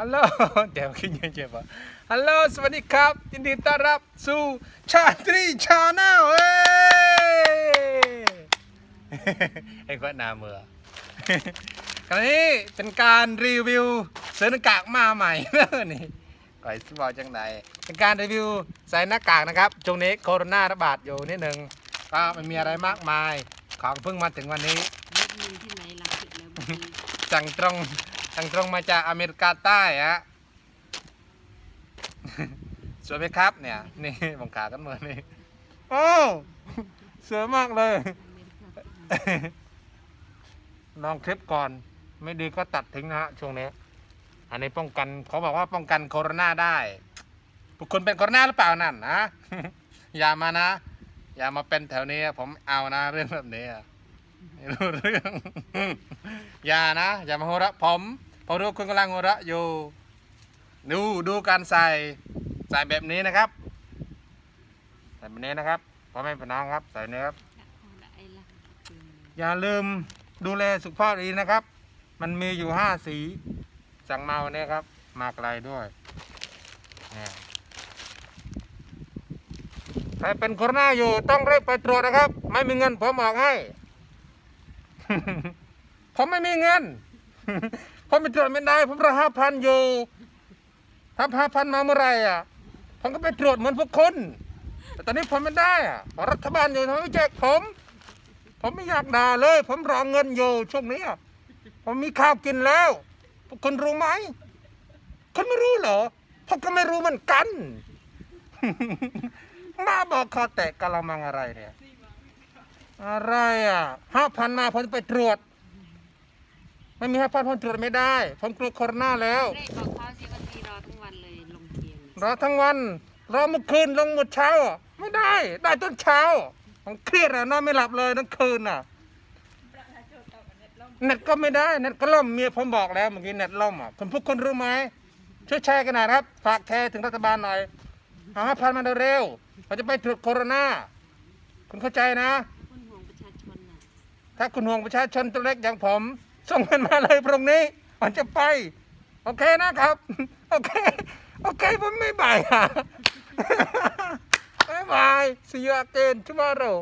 ฮัลโหลเดี๋ยวขึ้นยังเจ็บอะฮัลโหลสวัสดีครับยินดีต้อนรับสู่ชาตรีชาแนลเอ้ยไอ้ก็หนาเมือคราวนี้เป็นการรีวิวเสื้อหน้ากากมาใหม่นี่ก่อยสบอกจังไหนเป็นการรีวิวใส่หน้ากากนะครับช่วงนี้โควิดระบาดอยู่นิดหนึ่งก็ไม่มีอะไรมากมายของเพิ่งมาถึงวันนี้รถมีที่ไหนล่ะผิดแล้วบางทีสั่งตรง สั่งตรงมาจากอเมริกาใต้ฮะสวยไหมครับเนี่ย นี่บังขากันเหมือนนี่โอ้สวยมากเลย ลองคลิปก่อน ไม่ดีก็ตัดทิ้งนะฮะช่วงนี้ อันนี้ป้องกันเขาบอกว่าป้องกันโคโรนาได้พวกคุณเป็นโคโรนาหรือเปล่านั่นนะ อย่ามานะ อย่ามาเป็นแถวนี้ผมเอานะเรื่องแบบนี้อะ ไม่รู้เรื่อง อย่านะ อย่ามาหัวเราะผมผมรู้คุณกำลังหัวเราะอยู่ ดูดูการใส่ใส่แบบนี้นะครับ ใส่แบบนี้นะครับพ่อแม่พี่น้องครับใส่นี้ครับ อย่าลืมดูแลสุขภาพดีนะครับ มันมีอยู่ห้าสีสั่งมาวันนี้ครับ มาไกลด้วยเนี่ยใครเป็นโคโรนาอยู่ต้องรีบไปตรวจนะครับ ไม่มีเงินผมบอกให้ ผมไม่มีเงิน ผมไปตรวจไม่ได้ ผมรอห้าพันอยู่ถ้าห้าพันมาเมื่อไหรอะ ผมก็ไปตรวจเหมือนพวกคุณแต่ตอนนี้ผมไม่ได้อะรัฐบาลอยู่ทำไมไม่แจกผม ผมไม่อยากด่าเลย ผมรอเงินอยู่ช่วงนี้อะผมมีข้าวกินแล้วพวกคุณรู้ไหมคุณไม่รู้เหรอผมก็ไม่รู้เหมือนกัน มาบอกคอแตกกะละมังอะไรเนี่ย อะไรอะห้าพันมาผมจะไปตรวจ ไม่มีห้าพันผมตรวจไม่ได้ ผมกลัวโคโรนาแล้วเร่บอกเขาสิวันนี้รอทั้งวันเลยลงเทียนรอทั้งวันรอเมื่อคืนลงหมดเช้าอะไม่ได้ ได้ต้นเช้าผมเครียดอะนอนไม่หลับเลยทั้งคืนอะเน็ตก็ไม่ได้เน็ตก็ล่มเมียผมบอกแล้วเมื่อกี้เน็ตล่มอะคุณพวกคนรู้ไหมช่วยแชร์กันหน่อยนะครับ ฝากแชร์ถึงรัฐบาลหน่อยเอาห้าพันมาเร็วๆเราจะไปตรวจโคโรนาคุณเข้าใจนะคนห่วงประชาชนน่ะ ถ้าคุณห่วงประชาชนตัวเล็กอย่างผม ส่งเงินมาเลยพรุ่งนี้มันจะไป โอเคนะครับ โอเค โอเคผมไม่บายอะบายบาย see you again tomorrow